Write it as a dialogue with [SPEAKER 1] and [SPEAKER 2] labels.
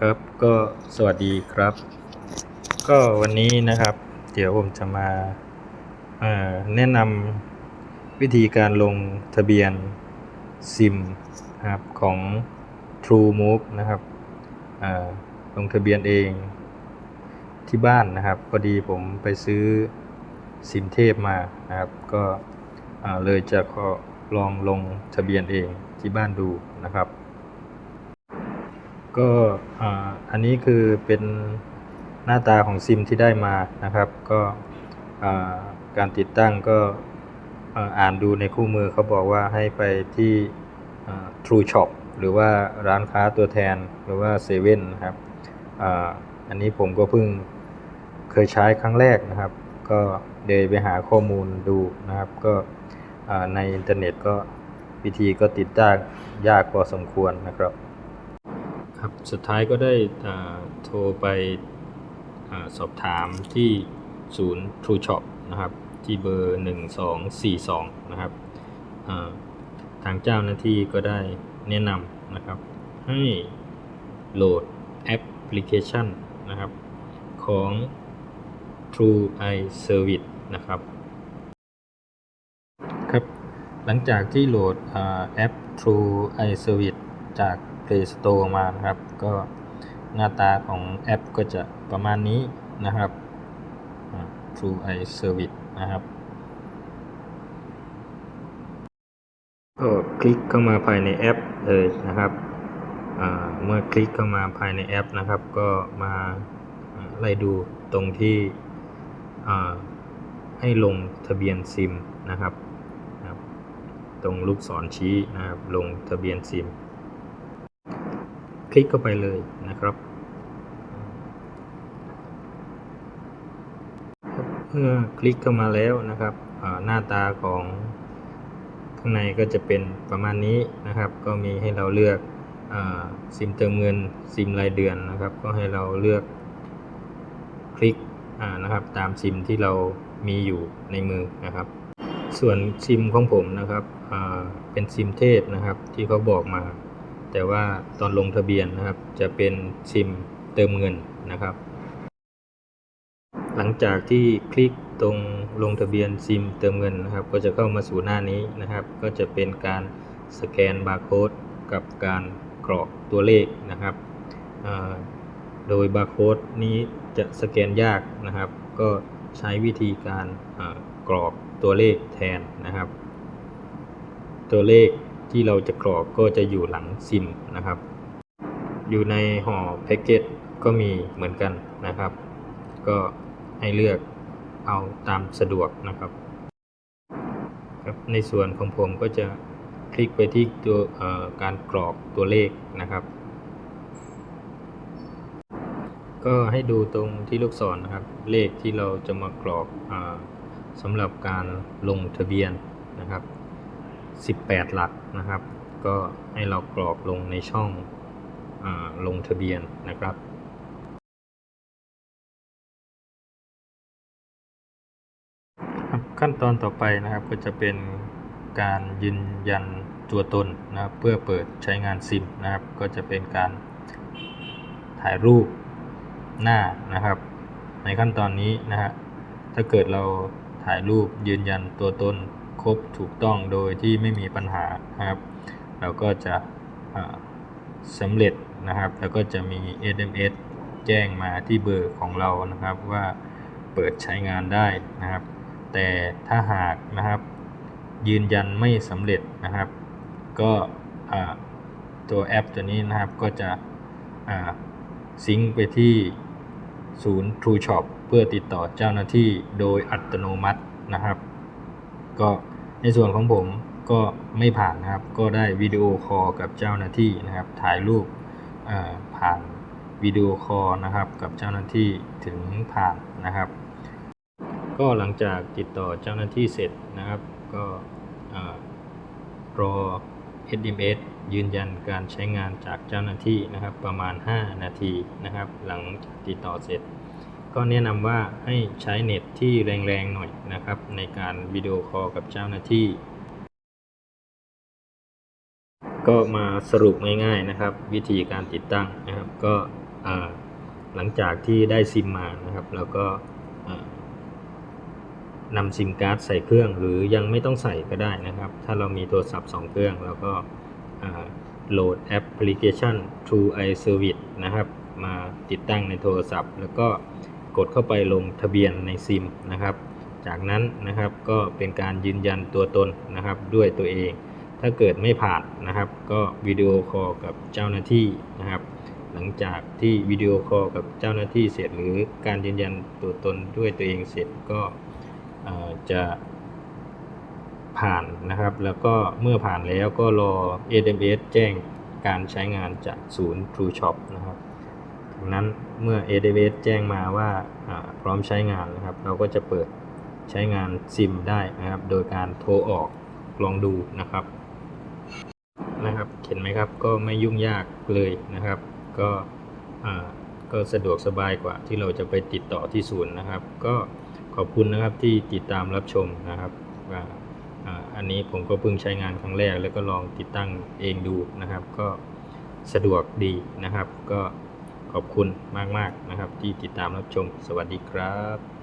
[SPEAKER 1] ครับก็สวัสดีครับ ก็วันนี้นะครับ เดี๋ยวผมจะมาแนะนำวิธีการลงทะเบียนซิมนะครับของ True Move นะครับลงทะเบียนเองที่บ้านนะครับพอดีผมไปซื้อซิมเทพมานะครับ ก็เลยจะขอลองลงทะเบียนเองที่บ้านดูนะครับ ก็อันนี้คือเป็นหน้าตาของซิมที่ได้มานะครับ ก็การติดตั้งก็อ่านดูในคู่มือเขาบอกว่าให้ไปที่ True Shop หรือว่าร้านค้าตัวแทนหรือว่าเซเว่นนะครับอ,อันนี้ผมก็เพิ่งเคยใช้ครั้งแรกนะครับ ก็เดินไปหาข้อมูลดูนะครับ ก็ในอินเทอร์เน็ตก็วิธีก็ติดตั้งยากพอสมควรนะครับ ครับ สุดท้ายก็ได้โทรไปอสอบถามที่ศูนย์ True Shop นะครับ ที่เบอร์ 1242 นะครับทางเจ้าหน้าที่ก็ได้แนะนำนะครับ ให้โหลดแอปพลิเคชันนะครับ ของ True i Service นะครับ ครับ หลังจากที่โหลดแอป True i Service จาก Play Store มานะครับ ก็หน้าตาของแอปก็จะประมาณนี้นะครับ True i Service นะครับก็คลิกเข้ามาภายในแอปเลยนะครับ เมื่อคลิกเข้ามาภายในแอปนะครับ ก็มาไล่ดูตรงที่ให้ลงทะเบียนซิมนะครับ ตรงลูกศรชี้นะครับ ลงทะเบียนซิม ลิกเข้าไปเลยนะครับเมื่อคลิกเข้ามาแล้วนะครับหน้าตาของข้างในก็จะเป็นประมาณนี้นะครับ ก็มีให้เราเลือกอซิมเติมเงินซิมรายเดือนนะครับ ก็ให้เราเลือกคลิกนะครับตามซิมที่เรามีอยู่ในมือนะครับ ส่วนซิมของผมนะครับเป็นซิมเทพนะครับที่เขาบอกมา แต่ว่าตอนลงทะเบียนนะครับ จะเป็นซิมเติมเงินนะครับ หลังจากที่คลิกตรงลงทะเบียนซิมเติมเงินนะครับ ก็จะเข้ามาสู่หน้านี้นะครับ ก็จะเป็นการสแกนบาร์โค้ดกับการกรอกตัวเลขนะครับโดยบาร์โค้ดนี้จะสแกนยากนะครับ ก็ใช้วิธีการกรอกตัวเลขแทนนะครับ ตัวเลข ที่เราจะกรอกก็จะอยู่หลังซิมนะครับ อยู่ในห่อแพ็กเกจก็มีเหมือนกันนะครับ ก็ให้เลือกเอาตามสะดวกนะครับครับในส่วนของผมก็จะคลิกไปที่ตัวการกรอกตัวเลขนะครับ ก็ให้ดูตรงที่ลูกศรนะครับ เลขที่เราจะมากรอกอสำหรับการลงทะเบียนนะครับ 18 หลักนะครับ ก็ให้เรากรอกลงในช่องอลงทะเบียนนะครับครับขั้นตอนต่อไปนะครับก็จะเป็นการยืนยันตัวตนนะครับเพื่อเปิดใช้งานซิมนะครับ ก็จะเป็นการถ่ายรูปหน้านะครับ ในขั้นตอนนี้นะฮะถ้าเกิดเราถ่ายรูปยืนยันตัวตน ครบถูกต้องโดยที่ไม่มีปัญหานะครับ เราก็จะสำเร็จนะครับ แล้วก็จะมี SMS แจ้งมาที่เบอร์ของเรานะครับว่าเปิดใช้งานได้นะครับ แต่ถ้าหากนะครับยืนยันไม่สำเร็จนะครับ ก็ตัวแอปตัวนี้นะครับก็จะซิงไปที่ศูนย์ True Shop เพื่อติดต่อเจ้าหน้าที่โดยอัตโนมัตินะครับ ก็ในส่วนของผมก็ไม่ผ่านนะครับ ก็ได้วิดีโอคอลกับเจ้าหน้าที่นะครับ ถ่ายรูปผ่านวิดีโอคอลนะครับ กับเจ้าหน้าที่ถึงผ่านนะครับ ก็หลังจากติดต่อเจ้าหน้าที่เสร็จนะครับ ก็อ่ารอ SMS ยืนยันการใช้งานจากเจ้าหน้าที่นะครับ ประมาณ 5 นาทีนะครับ หลังติดต่อเสร็จ ก็แนะนำว่าให้ใช้เน็ตที่แรงๆหน่อยนะครับ ในการวิดีโอคอลกับเจ้าหน้าที่ ก็มาสรุปง่ายๆนะครับ วิธีการติดตั้งนะครับ ก็หลังจากที่ได้ซิมมานะครับแล้วก็นำซิมการ์ดใส่เครื่อง หรือยังไม่ต้องใส่ก็ได้นะครับ ถ้าเรามีโทรศัพท์ 2 เครื่องแล้วก็โหลดแอปพลิเคชัน True iService นะครับ มาติดตั้งในโทรศัพท์ แล้วก็ กดเข้าไปลงทะเบียนในซิมนะครับ จากนั้นนะครับก็เป็นการยืนยันตัวตนนะครับด้วยตัวเอง ถ้าเกิดไม่ผ่านนะครับ ก็วิดีโอคอลกับเจ้าหน้าที่นะครับ หลังจากที่วิดีโอคอลกับเจ้าหน้าที่เสร็จหรือการยืนยันตัวตนด้วยตัวเองเสร็จก็จะผ่านนะครับ แล้วก็เมื่อผ่านแล้วก็รอ SMS แจ้งการใช้งานจากศูนย์ True Shop นะครับ จากนั้นเมื่อ SMS แจ้งมาว่าพร้อมใช้งานนะครับ เราก็จะเปิดใช้งานซิมได้นะครับ โดยการโทรออกลองดูนะครับนะครับ เห็นไหมครับก็ไม่ยุ่งยากเลยนะครับ ก็ก็สะดวกสบายกว่าที่เราจะไปติดต่อที่ศูนย์นะครับ ก็ขอบคุณนะครับที่ติดตามรับชมนะครับว่าอันนี้ผมก็เพิ่งใช้งานครั้งแรก แล้วก็ลองติดตั้งเองดูนะครับ ก็สะดวกดีนะครับ ก็ ขอบคุณมากๆนะครับ ที่ติดตามรับชม สวัสดีครับ